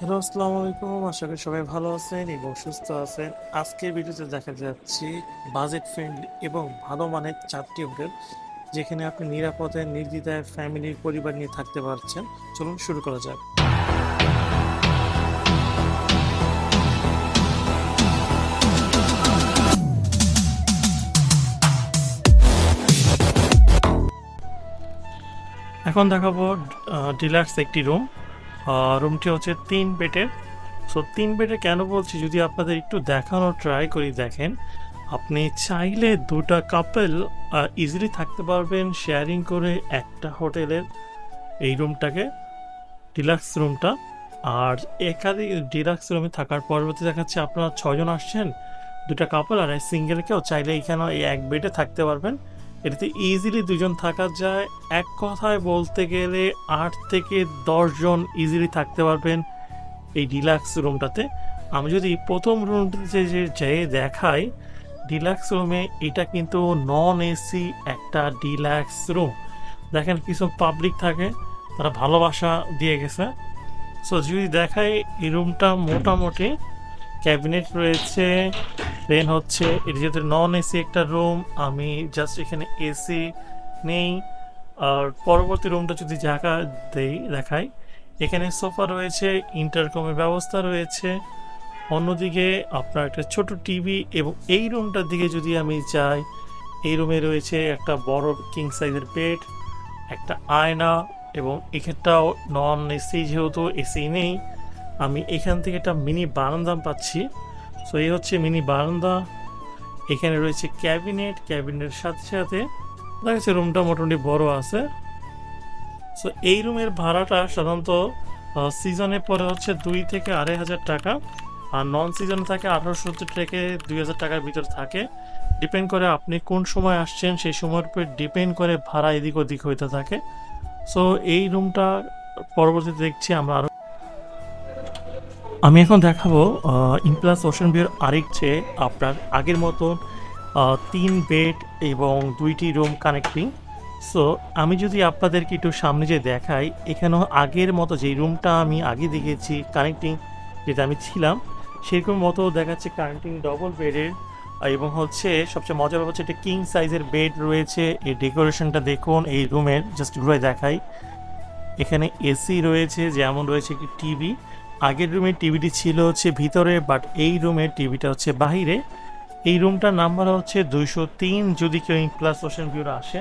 Hello, আসসালামু আলাইকুম। আশা করি সবাই ভালো আছেন এবং সুস্থ আছেন। আজকের ভিডিওতে দেখা যাচ্ছে বাজেট ফ্রেন্ডলি এবং ভালো মানের চারটি হোটেল, যেখানে আপনি নিরাপদে, নির্দ্বিধায় ফ্যামিলি পরিবার নিয়ে থাকতে পারছেন। চলুন শুরু করা যাক। এখন দেখাবো ডিলাক্স একটি রুম রুমটি হচ্ছে তিন বেডের। সো তিন বেডে কেন বলছি, যদি আপনাদের একটু দেখানো ট্রাই করি, দেখেন, আপনি চাইলে দুটা কাপেল ইজিলি থাকতে পারবেন শেয়ারিং করে একটা হোটেলের এই রুমটাকে ডিলাক্স রুমটা। আর একাধিক ডিলাক্স রুমে থাকার পরবর্তী দেখাচ্ছে, আপনারা ছজন আসছেন, দুটা কাপল আর সিঙ্গেল কেউ চাইলে এখানে এই এক বেডে থাকতে পারবেন। এটাতে ইজিলি দুজন থাকা যায়। এক কথায় বলতে গেলে আট থেকে দশজন ইজিলি থাকতে পারবেন এই ডিলাক্স রুমটাতে আমি যদি প্রথম রুমটাতে যে যেয়ে দেখাই ডিলাক্স রুমে এটা কিন্তু নন এসি একটা ডিলাক্স রুম দেখেন কিছু পাবলিক থাকে, তারা ভালোবাসা দিয়ে গেছে। সো যদি দেখাই এই রুমটা মোটামুটি ক্যাবিনেট রয়েছে দেন হচ্ছে এটা যেহেতু নন এসি একটা রুম আমি জাস্ট এখানে এসি নেই। আর পরবর্তী রুমটা যদি জায়গা দেই, দেখাই, এখানে সোফা রয়েছে ইন্টারকমের ব্যবস্থা রয়েছে। অন্যদিকে আপনার একটা ছোট টিভি এবং এই রুমটার দিকে যদি আমি যাই, এই রুমে রয়েছে একটা বড় কিং সাইজের বেড একটা আয়না এবং এখানটাও নন এসি যেহেতু এসি নেই, আমি এখান থেকে একটা মিনি বারান্দা পাচ্ছি। সো এই হচ্ছে মিনি বারান্দা। এখানে রয়েছে ক্যাবিনেট ক্যাবিনেটের সাথে সাথে দেখা যাচ্ছে রুমটা মোটামুটি বড় আছে। সো এই রুমের ভাড়াটা সাধারণত সিজনে পরে হচ্ছে দুই থেকে আড়াই হাজার টাকা আর নন সিজনে থাকে আঠারোশো থেকে দুই হাজার টাকার ভিতর থাকে। ডিপেন্ড করে আপনি কোন সময় আসছেন, সেই সময়ের উপর ডিপেন্ড করে ভাড়া এদিক ওদিক হইতে থাকে। সো এই রুমটা পরবর্তীতে দেখছি আমরা আরও আমি এখন দেখাবো ইনপ্লাস ওশন ভিউর আরেক চেয়ে আপনার আগের আহ, তিন বেড এবং দুইটি রুম কানেক্টিং সো আমি যদি আপনাদেরকে একটু সামনে যে দেখাই এখানেও আগের মতো যেই রুমটা আমি আগে দেখেছি কানেক্টিং যেটা আমি ছিলাম সেরকম মতো দেখাচ্ছে কানেক্টিং ডবল বেডের এবং হচ্ছে সবচেয়ে মজার হচ্ছে একটা কিং সাইজের বেড রয়েছে। এই ডেকোরেশনটা দেখুন এই রুমের জাস্ট ঘুরে দেখাই। এখানে এসি রয়েছে যেমন রয়েছে একটি টিভি আগের রুমে টিভিটি ছিল হচ্ছে ভিতরে বাট এই রুমের টিভিটা হচ্ছে বাহিরে। এই রুমটার নাম্বার হচ্ছে দুইশো তিন, যদি কেউ প্লাস ওশান ভিউর আসে,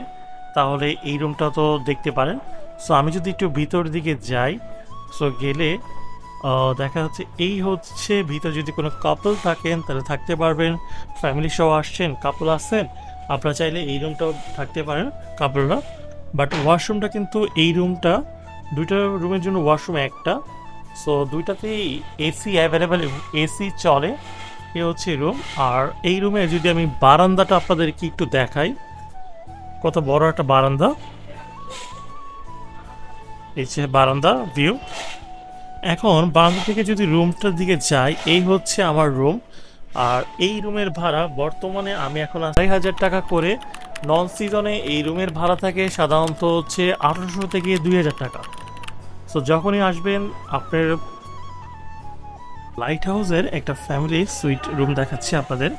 তাহলে এই রুমটা তো দেখতে পারেন। সো আমি যদি একটু ভিতর দিকে যাই সো গেলে দেখা যাচ্ছে এই হচ্ছে ভিতর যদি কোনো কাপল থাকেন, তাহলে থাকতে পারবেন। ফ্যামিলি সহ আসছেন কাপল আসছেন, আপনারা চাইলে এই রুমটাও থাকতে পারেন কাপলরা বাট ওয়াশরুমটা কিন্তু এই রুমটা, দুইটা রুমের জন্য ওয়াশরুম একটা। সো দুইটাতেই এসি অ্যাভেলেবেল এসি চলে। এ হচ্ছে রুম আর এই রুমে যদি আমি বারান্দাটা আপনাদেরকে একটু দেখাই, কত বড় একটা বারান্দা। এই বারান্দা ভিউ এখন বারান্দা থেকে যদি রুমটার দিকে যাই, এই হচ্ছে আমার রুম আর এই রুমের ভাড়া বর্তমানে আমি এখন আড়াই হাজার টাকা করে নন সিজনে এই রুমের ভাড়া থাকে সাধারণত হচ্ছে আঠারোশো থেকে দুই হাজার টাকা। সো যখনই আসবেন, আপনার লাইট হাউসের একটা ফ্যামিলি সুইট রুম দেখাচ্ছি আপনাদের।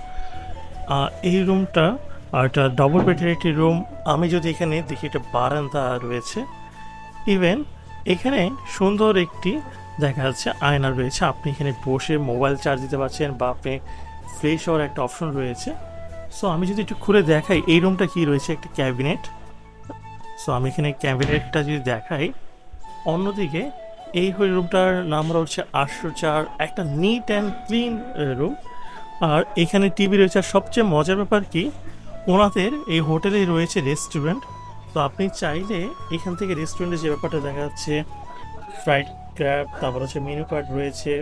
এই রুমটা আর একটা ডবল বেডের একটি রুম আমি যদি এখানে দেখি একটা বারান্দা রয়েছে। ইভেন এখানে সুন্দর একটি দেখা যাচ্ছে আয়না রয়েছে। আপনি এখানে বসে মোবাইল চার্জ দিতে পারছেন বা আপনি ফ্রেশ হওয়ার একটা অপশন রয়েছে। সো আমি যদি একটু খুলে দেখাই, এই রুমটা কি রয়েছে? একটা ক্যাবিনেট সো আমি এখানে ক্যাবিনেটটা যদি দেখাই অন্যদিকে, এই রুমটার নাম্বার হচ্ছে আটশো চার, একটা নিট অ্যান্ড ক্লিন রুম আর এখানে টিভি রয়েছে। আর সবচেয়ে মজার ব্যাপার কি, ওনাদের এই হোটেলে রয়েছে রেস্টুরেন্ট তো আপনি চাইলে এখান থেকে রেস্টুরেন্টে যে ব্যাপারটা দেখা যাচ্ছে ফ্রাইড ক্র্যাব তারপর হচ্ছে মেনু কার্ড রয়েছে,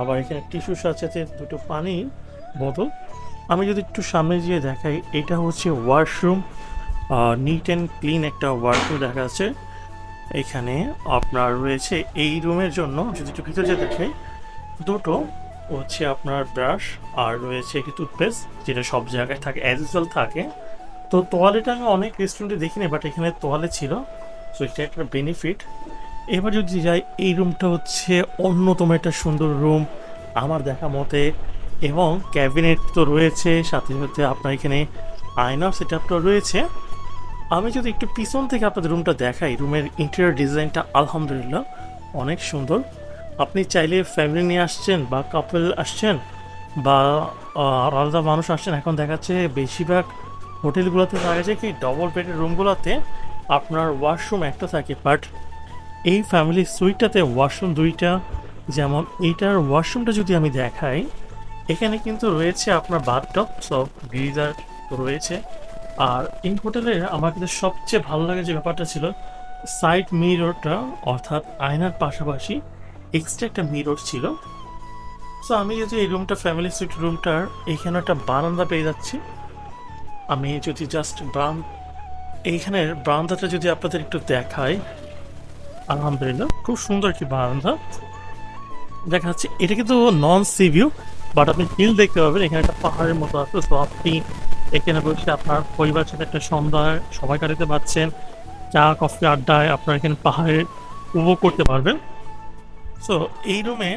আবার এখানে টিস্যু সাথে দুটো পানি বোতল আমি যদি একটু সামনে গিয়ে দেখাই, এটা হচ্ছে ওয়াশরুম নিট অ্যান্ড ক্লিন একটা ওয়াশরুম দেখা যাচ্ছে। এখানে আপনার রয়েছে এই রুমের জন্য, যদি একটু ভিতরে যেয়ে দেখাই দুটো হচ্ছে আপনার ব্রাশ আর রয়েছে একটি টুথপেস্ট, যেটা সব জায়গায় থাকে অ্যাজ ইউজুয়াল থাকে। তো তোয়ালেটা আমি অনেক রেস্টুরেন্টে দেখিনি বাট এখানে তোয়ালে ছিল। সো এটা একটা বেনিফিট এবার যদি যাই, এই রুমটা হচ্ছে অন্যতম একটা সুন্দর রুম আমার দেখা মতে, এবং ক্যাবিনেট তো রয়েছে, সাথে সাথে আপনার এখানে আয়নার সেট আপটা রয়েছে। আমি যদি একটু পিছন থেকে আপনাদের রুমটা দেখাই রুমের ইন্টেরিয়র ডিজাইনটা আলহামদুলিল্লাহ অনেক সুন্দর। আপনি চাইলে ফ্যামিলি নিয়ে আসছেন বা কাপল আসছেন বা আলাদা মানুষ আসছেন, এখন দেখাচ্ছে বেশিরভাগ হোটেলগুলোতে দেখা যায় কি ডবল বেডের রুমগুলোতে আপনার ওয়াশরুম একটা থাকে বাট এই ফ্যামিলি সুইটটাতে ওয়াশরুম দুইটা, যেমন এইটার ওয়াশরুমটা যদি আমি দেখাই, এখানে কিন্তু রয়েছে আপনার বাথটপ সব গিজার রয়েছে। আর এই হোটেলে আমার কিন্তু সবচেয়ে ভালো লাগে যে ব্যাপারটা ছিল সাইড মিররটা অর্থাৎ আয়নার পাশাপাশি এক্সট্রা একটা মিরর ছিল। সো আমি যদি এই রুমটা ফ্যামিলি সুইট রুমটার এখানে একটা বারান্দা পেয়ে যাচ্ছি, আমি যদি জাস্ট ব্রান, এইখানের বারান্দাটা যদি আপনাদের একটু দেখাই, আলহামদুলিল্লাহ, খুব সুন্দর একটি বারান্দা। দেখা যাচ্ছে এটা কিন্তু নন সি ভিউ বাট আপনি হিল দেখতে পাবেন, এখানে একটা পাহাড়ের মতো আছে। তো আপনি এখানে বসে আপনার পরিবারের সাথে একটা সন্ধ্যায় সময় কাটাতে পারছেন। চা, কফি, আড্ডায় আপনার এখানে পাহাড়ে উপভোগ করতে পারবেন। সো এই রুমে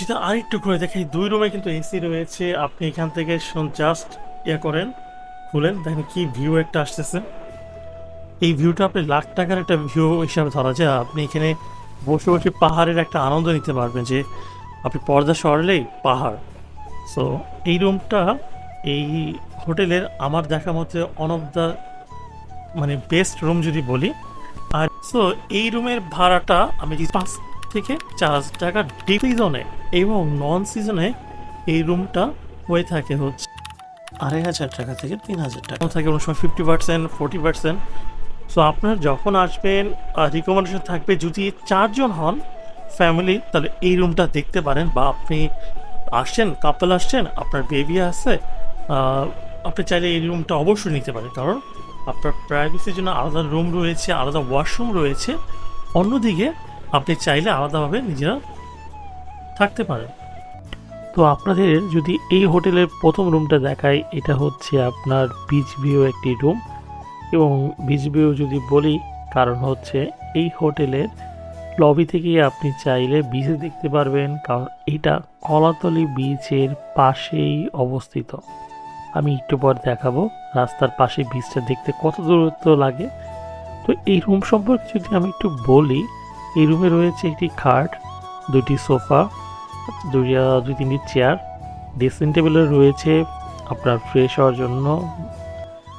যদি আর একটু ঘুরে দেখি দুই রুমে কিন্তু এসি রয়েছে। আপনি এখান থেকে জাস্ট ইয়ে করেন, খুলেন, দেখেন কি ভিউ একটা আসতেছে। এই ভিউটা আপনি লাখ টাকার একটা ভিউ হিসাবে ধরা যায়। আপনি এখানে বসে বসে পাহাড়ের একটা আনন্দ নিতে পারবেন যে, আপনি পর্দা সরলেই পাহাড়। সো এই রুমটা এই হোটেলের আমার দেখা মতে অন অফ দ্য মানে বেস্ট রুম যদি বলি, আর সো এই রুমের ভাড়াটা আমি পাঁচ থেকে চার হাজার টাকা ডিপ সিজনে এবং নন সিজনে এই রুমটা হয়ে থাকে হচ্ছে আড়াই হাজার টাকা থেকে তিন হাজার টাকা। থাকে অনেক সময় fifty percent forty percent so আপনার যখন আসবেন রিকমেন্ডেশন থাকবে যদি চারজন হন ফ্যামিলি তাহলে এই রুমটা দেখতে পারেন বা আপনি আসছেন কাপল আসছেন, আপনার বেবি আছে আপনি চাইলে এই রুমটা অবশ্যই নিতে পারেন, কারণ আপনার প্রাইভেসির জন্য আলাদা রুম রয়েছে, আলাদা ওয়াশরুম রয়েছে। অন্যদিকে আপনি চাইলে আলাদাভাবে নিজেরা থাকতে পারেন। তো আপনাদের যদি এই হোটেলের প্রথম রুমটা দেখায় এটা হচ্ছে আপনার বিচ ভিউ একটি রুম এবং বিচ ভিউ যদি বলি, কারণ হচ্ছে এই হোটেলের লবি থেকেই আপনি চাইলে বিচে দেখতে পারবেন, কারণ এটা কলাতলি বিচের পাশেই অবস্থিত। আমি একটু পর দেখাবো। রাস্তার পাশে বিচটা দেখতে কত দূরত্ব লাগে। তো এই রুম সম্পর্কে যদি আমি একটু বলি, এই রুমে রয়েছে একটি খাট, দুটি সোফা দুই দুই, তিনটি চেয়ার ড্রেসিং টেবিলে রয়েছে আপনার ফ্রেশ হওয়ার জন্য।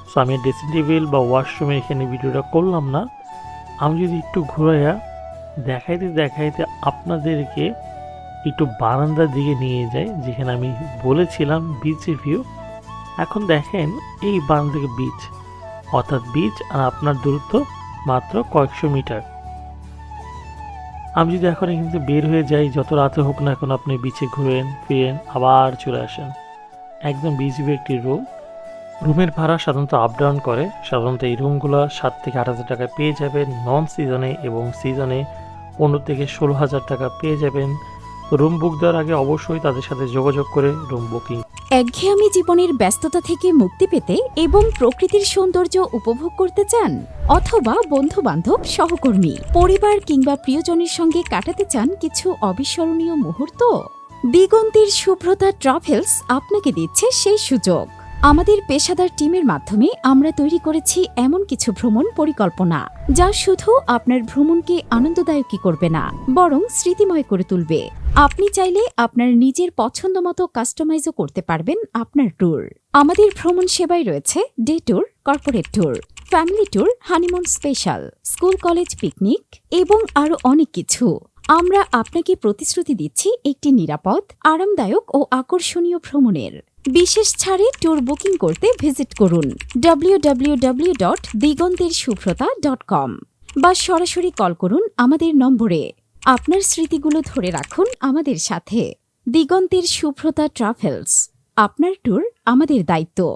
সো আমি ড্রেসিং টেবিল বা ওয়াশরুমে এখানে ভিডিওটা করলাম না। আমি যদি একটু ঘুরাইয়া দেখাইতে দেখাইতে আপনাদেরকে একটু বারান্দার দিকে নিয়ে যাই, যেখানে আমি বলেছিলাম বিচ ভিউ এখন দেখেন এই বারান্দা থেকে বিচ অর্থাৎ বিচ আর আপনার দূরত্ব মাত্র কয়েকশো মিটার। আমি যদি এখন এখান বের হয়ে যাই, যত রাতে হোক না এখন আপনি বিচে ঘুরেন, ফিরেন, আবার চলে আসেন। একদম বিজিবি একটি রুম রুমের ভাড়া সাধারণত আপ ডাউন করে। সাধারণত এই রুমগুলো সাত থেকে আট হাজার টাকা পেয়ে যাবেন। নন সিজনে এবং সিজনে পনেরো থেকে ষোলো হাজার টাকা পেয়ে যাবেন। রুম বুক দেওয়ার আগে অবশ্যই তাদের সাথে যোগাযোগ করে রুম বুকিং। একঘেয়েমি জীবনের ব্যস্ততা থেকে মুক্তি পেতে এবং প্রকৃতির সৌন্দর্য উপভোগ করতে চান অথবা বন্ধু বান্ধব সহকর্মী, পরিবার কিংবা প্রিয়জনের সঙ্গে কাটাতে চান কিছু অবিস্মরণীয় মুহূর্ত? দিগন্তের শুভ্রতা ট্রাভেলস আপনাকে দিচ্ছে সেই সুযোগ। আমাদের পেশাদার টিমের মাধ্যমে আমরা তৈরি করেছি এমন কিছু ভ্রমণ পরিকল্পনা, যা শুধু আপনার ভ্রমণকে আনন্দদায়কই করবে না, বরং স্মৃতিময় করে তুলবে। আপনি চাইলে আপনার নিজের পছন্দ মতো কাস্টমাইজও করতে পারবেন আপনার ট্যুর। আমাদের ভ্রমণ সেবায় রয়েছে day tour, corporate tour, family tour, honeymoon special, school college picnic এবং আরও অনেক কিছু। আমরা আপনাকে প্রতিশ্রুতি দিচ্ছি একটি নিরাপদ, আরামদায়ক ও আকর্ষণীয় ভ্রমণের। বিশেষ ছাড়ে ট্যুর বুকিং করতে ভিজিট করুন ডব্লিউ ডট দিগন্তের শুভ্রতা ডট কম বা সরাসরি কল করুন আমাদের নম্বরে। আপনার স্মৃতিগুলো ধরে রাখুন আমাদের সাথে। দিগন্তের শুভ্রতা ট্রাভেলস আপনার ট্যুর আমাদের দায়িত্ব।